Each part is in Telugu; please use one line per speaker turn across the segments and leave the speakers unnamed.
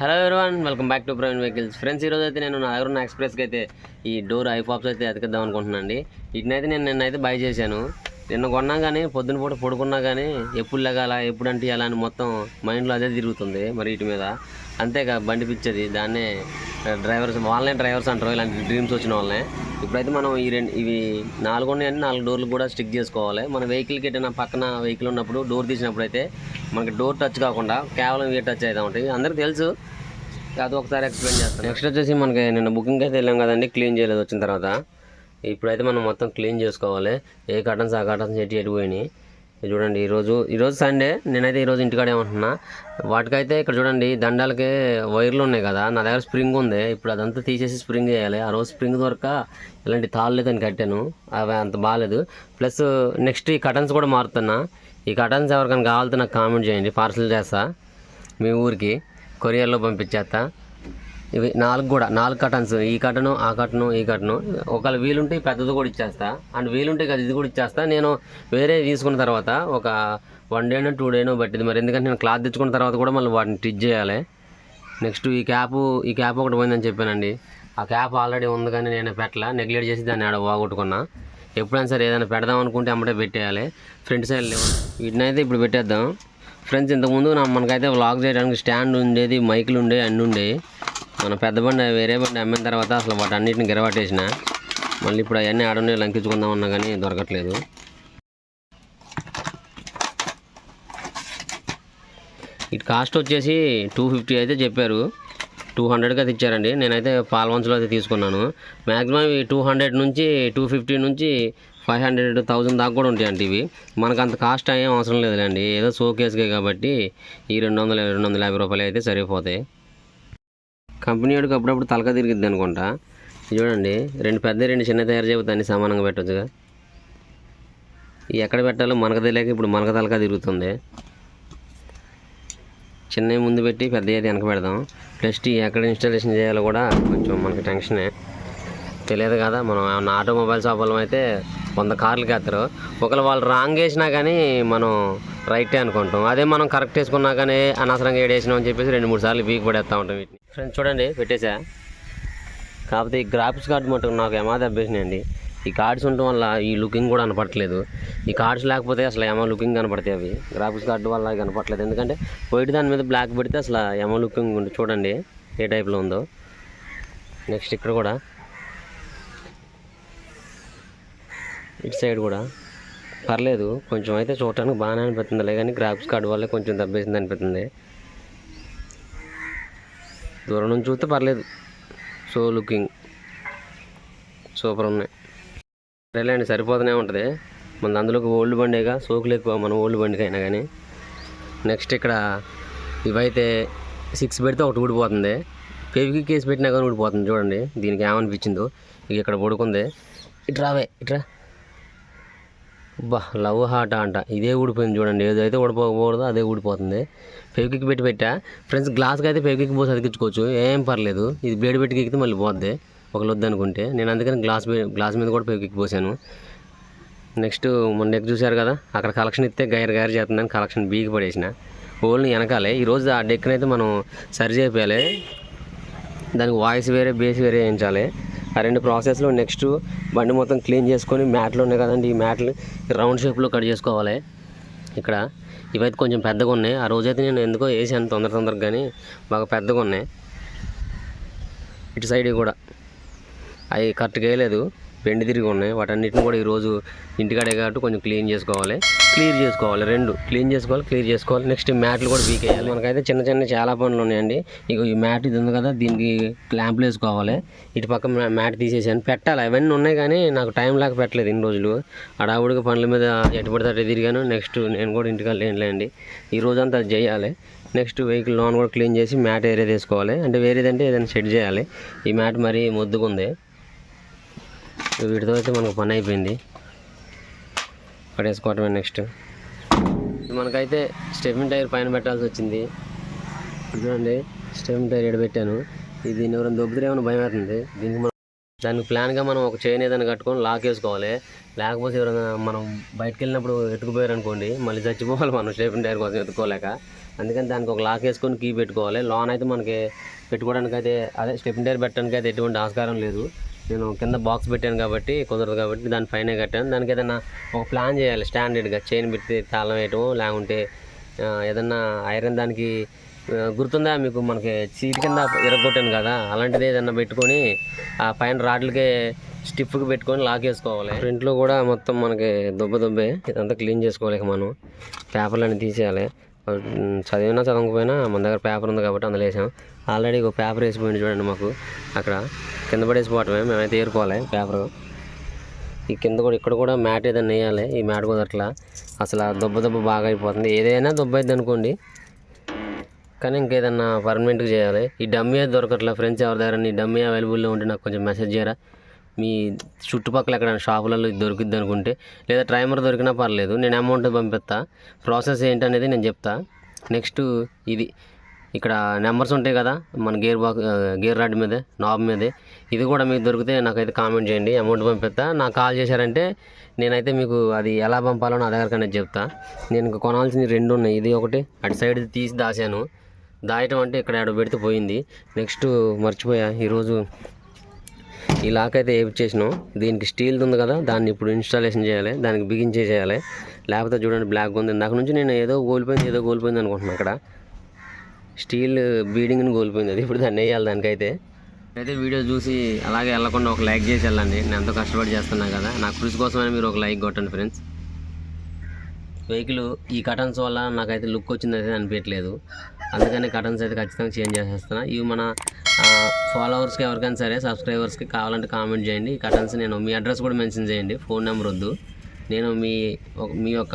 hello everyone welcome back to Praveen vehicles friends ఈరోజు అయితే నేను నా దగ్గర ఉన్న ఎక్స్ప్రెస్కి అయితే ఈ డోర్ ఐఫాప్స్ అయితే ఎతకద్దాం అనుకుంటున్నాను అండి అయితే నేను నిన్నైతే బై చేశాను నిన్న కొన్నా కానీ పొద్దున పూట పడుకున్నా కానీ ఎప్పుడు లెగాల ఎప్పుడంటే అలా అని మొత్తం మైండ్లో అదే తిరుగుతుంది మరి వీటి మీద అంతేగా బండి పిచ్చేది దాన్నే డ్రైవర్స్ వాళ్ళనే డ్రైవర్స్ అంటారు ఇలాంటి డ్రీమ్స్ వచ్చిన వాళ్ళనే ఇప్పుడైతే మనం ఈ రెండు ఇవి నాలుగు ఉన్నాయని నాలుగు డోర్లు కూడా స్టిక్ చేసుకోవాలి మన వెహికల్కి ఏదైనా పక్కన వెహికల్ ఉన్నప్పుడు డోర్ తీసినప్పుడు అయితే మనకి డోర్ టచ్ కాకుండా కేవలం ఏ టచ్ అవుతా ఉంటాయి అందరికీ తెలుసు అది ఒకసారి ఎక్స్ప్లెయిన్ చేస్తాను నెక్స్ట్ వచ్చేసి మనకి నిన్న బుకింగ్ అయితే వెళ్ళాం కదండి క్లీన్ చేయలేదు వచ్చిన తర్వాత ఇప్పుడైతే మనం మొత్తం క్లీన్ చేసుకోవాలి ఏ కటన్స్ ఆ కటన్స్ ఎట్టి ఎటు పోయినాయి చూడండి ఈరోజు ఈరోజు సండే నేనైతే ఈరోజు ఇంటికాడే ఉంటున్నా వాటికైతే ఇక్కడ చూడండి దండాలకి వైర్లు ఉన్నాయి కదా నా దగ్గర స్ప్రింగ్ ఉంది ఇప్పుడు అదంతా తీసేసి స్ప్రింగ్ చేయాలి ఆ రోజు స్ప్రింగ్ దొరక ఇలాంటి తాళ్ళు దాన్ని కట్టాను అవి అంత బాగాలేదు ప్లస్ నెక్స్ట్ ఈ కటన్స్ కూడా మారుతున్నా ఈ కటన్స్ ఎవరికైనా కావాలంటే నాకు కామెంట్ చేయండి పార్సల్ చేస్తా మీ ఊరికి కొరియర్లో పంపించేస్తా ఇవి నాలుగు కూడా నాలుగు కటన్స్ ఈ కటను ఆ కటను ఈ కటను ఒకవేళ వీలుంటే పెద్దది కూడా ఇచ్చేస్తా అండ్ వీలుంటే కదా ఇది కూడా ఇచ్చేస్తా నేను వేరే తీసుకున్న తర్వాత ఒక వన్ డేనో టూ డేనో పట్టింది మరి ఎందుకంటే నేను క్లాత్ తెచ్చుకున్న తర్వాత కూడా మళ్ళీ వాటిని స్టిచ్ చేయాలి నెక్స్ట్ ఈ క్యాప్ ఈ క్యాప్ ఒకటి పోయిందని చెప్పానండి ఆ క్యాప్ ఆల్రెడీ ఉంది కానీ నేను పెట్టలా నెగ్లెక్ట్ చేసి దాన్ని ఆడ పోగొట్టుకున్నా ఎప్పుడైనా సరే ఏదైనా పెడదాం అనుకుంటే అమ్మటే పెట్టేయాలి ఫ్రంట్ సైడ్ లేవు వీటినైతే ఇప్పుడు పెట్టేద్దాం ఫ్రెండ్స్ ఇంతకుముందు నా మనకైతే వ్లాగ్ చేయడానికి స్టాండ్ ఉండేది మైకులు ఉండేవి అన్నీ ఉండేవి మన పెద్ద బండి వేరే బండి అమ్మిన తర్వాత అసలు వాటి అన్నింటిని గిరవాటేసిన మళ్ళీ ఇప్పుడు అవన్నీ ఆడనే లంకించుకుందాం అన్నా కానీ దొరకట్లేదు ఇటు కాస్ట్ వచ్చేసి టూ ఫిఫ్టీ అయితే చెప్పారు టూ హండ్రెడ్కి అయితే ఇచ్చారండి నేనైతే పాల్వంచులో అయితే తీసుకున్నాను మ్యాక్సిమం ఇవి టూ హండ్రెడ్ నుంచి టూ ఫిఫ్టీ నుంచి ఫైవ్ హండ్రెడ్ థౌజండ్ దాకా కూడా ఉంటాయండి ఇవి మనకు అంత కాస్ట్ ఏం అవసరం లేదులేండి ఏదో షోకేస్కే కాబట్టి ఈ రెండు వందల రెండు వందల యాభై రూపాయలు అయితే సరిపోతాయి కంపెనీ వాడికి అప్పుడప్పుడు తలక తిరిగిద్ది అనుకుంటా చూడండి రెండు పెద్ద రెండు చిన్న తయారు దాన్ని సమానంగా పెట్టొచ్చుగా ఎక్కడ పెట్టాలో మనకు తెలియక ఇప్పుడు మనకు తలక తిరుగుతుంది చిన్నవి ముందు పెట్టి పెద్ద అయితే వెనక పెడదాం ప్లస్ టీ ఎక్కడ ఇన్స్టాలేషన్ చేయాలో కూడా కొంచెం మనకి టెన్షనే తెలియదు కదా మనం ఆటోమొబైల్ షాప్ వాళ్ళం అయితే వంద కార్లకి వేస్తారు ఒకవేళ వాళ్ళు రాంగ్ వేసినా కానీ మనం రైటే అనుకుంటాం అదే మనం కరెక్ట్ వేసుకున్నా కానీ అనవసరంగా ఏడేసినామని చెప్పేసి రెండు మూడు సార్లు వీక్ పడేస్తూ ఉంటాం వీటిని ఫ్రెండ్స్ చూడండి పెట్టేశా కాకపోతే ఈ గ్రాఫిక్స్ కార్డు మటుకు నాకు ఏమాది అండి ఈ కార్డ్స్ ఉండటం వల్ల ఈ లుకింగ్ కూడా కనపడట్లేదు ఈ కార్డ్స్ లేకపోతే అసలు ఏమో లుకింగ్ కనపడతాయి అవి గ్రాఫిక్స్ కార్డు వల్ల కనపడలేదు ఎందుకంటే వైట్ దాని మీద బ్లాక్ పెడితే అసలు ఏమో లుకింగ్ ఉంటుంది చూడండి ఏ టైప్లో ఉందో నెక్స్ట్ ఇక్కడ కూడా ఇటు సైడ్ కూడా పర్లేదు కొంచెం అయితే చూడటానికి బాగానే అనిపిస్తుంది కానీ గ్రాఫిక్స్ కార్డు వల్ల కొంచెం దెబ్బేసింది అనిపిస్తుంది దూరం నుంచి చూస్తే పర్లేదు సో లుకింగ్ సూపర్ ఉన్నాయి అండి సరిపోతూనే ఉంటుంది మన అందులోకి ఓల్డ్ బండిగా సోకులు ఎక్కువ మన ఓల్డ్ బండికైనా కానీ నెక్స్ట్ ఇక్కడ ఇవైతే సిక్స్ పెడితే ఒకటి ఊడిపోతుంది పెవికి కేసు పెట్టినా కానీ ఊడిపోతుంది చూడండి దీనికి ఏమనిపించిందో ఇక్కడ పడుకుంది ఇట్రావే ఇట్రా బా లవ్ హార్ట్ అంట ఇదే ఊడిపోయింది చూడండి ఏదైతే ఊడిపోకూడదో అదే ఊడిపోతుంది ఫెవికిక్ పెట్టి పెట్టా ఫ్రెండ్స్ గ్లాస్కి అయితే ఫెవికిక్ పోసి అతికించుకోవచ్చు ఏం పర్లేదు ఇది బ్లేడ్ పెట్టి ఎక్కితే మళ్ళీ పోద్ది ఒకళ్ళు వద్దనుకుంటే నేను అందుకని గ్లాస్ గ్లాస్ మీద కూడా ఫెవికిక్ పోసాను నెక్స్ట్ మొన్న నెక్ చూశారు కదా అక్కడ కలెక్షన్ ఇస్తే గైర్ గైర్ చేస్తుందని కలెక్షన్ బీకి పడేసిన ఓల్ని వెనకాలే ఈరోజు ఆ డెక్కనైతే మనం సరి చేయాలి దానికి వాయిస్ వేరే బేస్ వేరే వేయించాలి ఆ రెండు ప్రాసెస్లో నెక్స్ట్ బండి మొత్తం క్లీన్ చేసుకొని మ్యాట్లు ఉన్నాయి కదండి ఈ మ్యాట్లు రౌండ్ షేప్లో కట్ చేసుకోవాలి ఇక్కడ ఇవైతే కొంచెం పెద్దగా ఉన్నాయి ఆ రోజైతే నేను ఎందుకో వేసాను తొందర తొందరగా కానీ బాగా పెద్దగా ఉన్నాయి ఇటు సైడ్ కూడా అవి కరెక్ట్గా వేయలేదు పెండి తిరిగి ఉన్నాయి వాటన్నిటిని కూడా ఈరోజు ఇంటికాడే కాబట్టి కొంచెం క్లీన్ చేసుకోవాలి క్లియర్ చేసుకోవాలి రెండు క్లీన్ చేసుకోవాలి క్లియర్ చేసుకోవాలి నెక్స్ట్ మ్యాట్లు కూడా వీక్ అయ్యాలి మనకైతే చిన్న చిన్న చాలా పనులు ఉన్నాయండి ఇక ఈ మ్యాట్ ఇది ఉంది కదా దీనికి క్లాంప్లు వేసుకోవాలి ఇటు పక్క మ్యాట్ తీసేసాను పెట్టాలి అవన్నీ ఉన్నాయి కానీ నాకు టైం లేక పెట్టలేదు ఇన్ని రోజులు అడావుడికి పనుల మీద ఎటుపడితే అటు తిరిగాను నెక్స్ట్ నేను కూడా ఇంటికాడ లేనులేండి ఈ రోజంతా చేయాలి నెక్స్ట్ వెహికల్ లోన్ కూడా క్లీన్ చేసి మ్యాట్ ఏరియా తీసుకోవాలి అంటే వేరేదంటే ఏదైనా సెట్ చేయాలి ఈ మ్యాట్ మరీ ముద్దుకుంది వీటితో అయితే మనకు పని అయిపోయింది పడేసుకోవటమే నెక్స్ట్ మనకైతే స్టెఫిన్ టైర్ పైన పెట్టాల్సి వచ్చింది చూడండి స్టెఫిన్ టైర్ ఎడ పెట్టాను ఇది ఎవరైనా ఏమైనా భయం అవుతుంది దీనికి మనం దానికి ప్లాన్గా మనం ఒక చైన్ ఏదైనా కట్టుకొని లాక్ వేసుకోవాలి లేకపోతే ఎవరైనా మనం బయటకు వెళ్ళినప్పుడు ఎట్టుకుపోయారు అనుకోండి మళ్ళీ చచ్చిపోవాలి మనం స్టెఫిన్ టైర్ కోసం ఎత్తుకోలేక అందుకని దానికి ఒక లాక్ వేసుకొని కీ పెట్టుకోవాలి లోన్ అయితే మనకి పెట్టుకోవడానికి అయితే అదే స్టెఫిన్ టైర్ పెట్టడానికి అయితే ఎటువంటి ఆస్కారం లేదు నేను కింద బాక్స్ పెట్టాను కాబట్టి కుదరదు కాబట్టి దాని పైన కట్టాను దానికి ఏదైనా ఒక ప్లాన్ చేయాలి స్టాండర్డ్గా చైన్ పెట్టి తాళం వేయటం లేకుంటే ఏదన్నా ఐరన్ దానికి గుర్తుందా మీకు మనకి చీటి కింద ఇరగొట్టాను కదా అలాంటిది ఏదన్నా పెట్టుకొని ఆ పైన రాడ్లకే స్టిఫ్గా పెట్టుకొని లాక్ వేసుకోవాలి ఫ్రంట్లో కూడా మొత్తం మనకి దుబ్బ దుబ్బే ఇదంతా క్లీన్ చేసుకోవాలి మనం పేపర్లన్నీ తీసేయాలి చదివినా చదవకపోయినా మన దగ్గర పేపర్ ఉంది కాబట్టి అందులో వేసాం ఆల్రెడీ ఒక పేపర్ వేసిపోయింది చూడండి మాకు అక్కడ కింద పడేసిపోవటమే మేమైతే ఏరుకోవాలి పేపరు ఈ కింద కూడా ఇక్కడ కూడా మ్యాట్ ఏదైనా వేయాలి ఈ మ్యాట్ కూడా అట్లా అసలు దెబ్బ దెబ్బ బాగా అయిపోతుంది ఏదైనా దెబ్బ అయింది అనుకోండి కానీ ఇంకేదన్నా పర్మనెంట్గా చేయాలి ఈ డమ్మీ అయితే దొరకట్లా ఫ్రెండ్స్ ఎవరి దగ్గర ఈ డమ్మీ అవైలబుల్లో ఉంటే నాకు కొంచెం మెసేజ్ చేయరా మీ చుట్టుపక్కల ఎక్కడైనా షాపులలో దొరికిద్ది అనుకుంటే లేదా ట్రైమర్ దొరికినా పర్లేదు నేను అమౌంట్ పంపిస్తా ప్రాసెస్ ఏంటనేది నేను చెప్తా నెక్స్ట్ ఇది ఇక్కడ నెంబర్స్ ఉంటాయి కదా మన గేర్ బాక్స్ గేర్ రాడ్ మీదే నాబ్ మీదే ఇది కూడా మీకు దొరికితే నాకైతే కామెంట్ చేయండి అమౌంట్ పంపిస్తా నాకు కాల్ చేశారంటే నేనైతే మీకు అది ఎలా పంపాలో నా దగ్గర కన్నా చెప్తా నేను ఇంకా కొనాల్సింది రెండు ఉన్నాయి ఇది ఒకటి అటు సైడ్ తీసి దాశాను దాయటం అంటే ఇక్కడ ఆడ పెడితే పోయింది నెక్స్ట్ మర్చిపోయా ఈరోజు ఈ లాక్ అయితే చేసినాం దీనికి స్టీల్ది ఉంది కదా దాన్ని ఇప్పుడు ఇన్స్టాలేషన్ చేయాలి దానికి బిగించే చేయాలి లేకపోతే చూడండి బ్లాక్ ఉంది ఇందాక నుంచి నేను ఏదో కోల్పోయింది ఏదో కోల్పోయింది అనుకుంటున్నాను అక్కడ స్టీల్ బీడింగ్ని కోల్పోయింది అది ఇప్పుడు దాన్ని వేయాలి దానికైతే అయితే వీడియో చూసి అలాగే వెళ్ళకుండా ఒక లైక్ చేసి వెళ్ళండి నేను ఎంతో కష్టపడి చేస్తున్నాను కదా నా కృషి కోసమే మీరు ఒక లైక్ కొట్టండి ఫ్రెండ్స్ వెహికల్ ఈ కటన్స్ వల్ల నాకైతే లుక్ వచ్చిందైతే అనిపించట్లేదు అందుకని కటన్స్ అయితే ఖచ్చితంగా చేంజ్ చేసేస్తున్నా ఇవి మన ఫాలోవర్స్కి ఎవరికైనా సరే సబ్స్క్రైబర్స్కి కావాలంటే కామెంట్ చేయండి ఈ కటన్స్ నేను మీ అడ్రస్ కూడా మెన్షన్ చేయండి ఫోన్ నెంబర్ వద్దు నేను మీ మీ యొక్క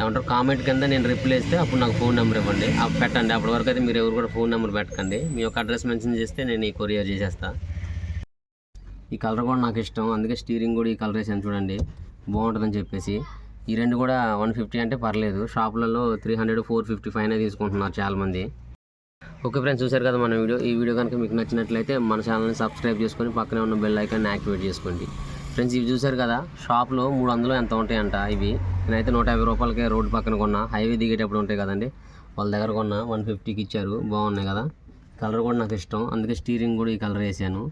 ఏమంటారు కామెంట్ కింద నేను రిప్లై ఇస్తే అప్పుడు నాకు ఫోన్ నెంబర్ ఇవ్వండి అప్పుడు పెట్టండి అప్పటి వరకు అయితే మీరు ఎవరు కూడా ఫోన్ నెంబర్ పెట్టకండి మీ యొక్క అడ్రస్ మెన్షన్ చేస్తే నేను ఈ కొరియర్ చేసేస్తా ఈ కలర్ కూడా నాకు ఇష్టం అందుకే స్టీరింగ్ కూడా ఈ కలర్ వేసాను చూడండి బాగుంటుందని చెప్పేసి ఈ రెండు కూడా వన్ ఫిఫ్టీ అంటే పర్లేదు షాపులలో three hundred four fifty five తీసుకుంటున్నారు చాలామంది ఓకే ఫ్రెండ్స్ చూశారు కదా మన వీడియో ఈ వీడియో కనుక మీకు నచ్చినట్లయితే మన ఛానల్ని సబ్స్క్రైబ్ చేసుకొని పక్కనే ఉన్న బెల్ ఐకాన్ని యాక్టివేట్ చేసుకోండి ఫ్రెండ్స్ ఇవి చూశారు కదా షాప్లో మూడు వందలు ఎంత ఉంటాయంట ఇవి నేనైతే నూట యాభై రూపాయలకే రోడ్డు పక్కన కొన్నా హైవే దిగేటప్పుడు ఉంటాయి కదండి వాళ్ళ దగ్గర కొన్న వన్ ఫిఫ్టీకి ఇచ్చారు బాగున్నాయి కదా కలర్ కూడా నాకు ఇష్టం అందుకే స్టీరింగ్ కూడా ఈ కలర్ వేసాను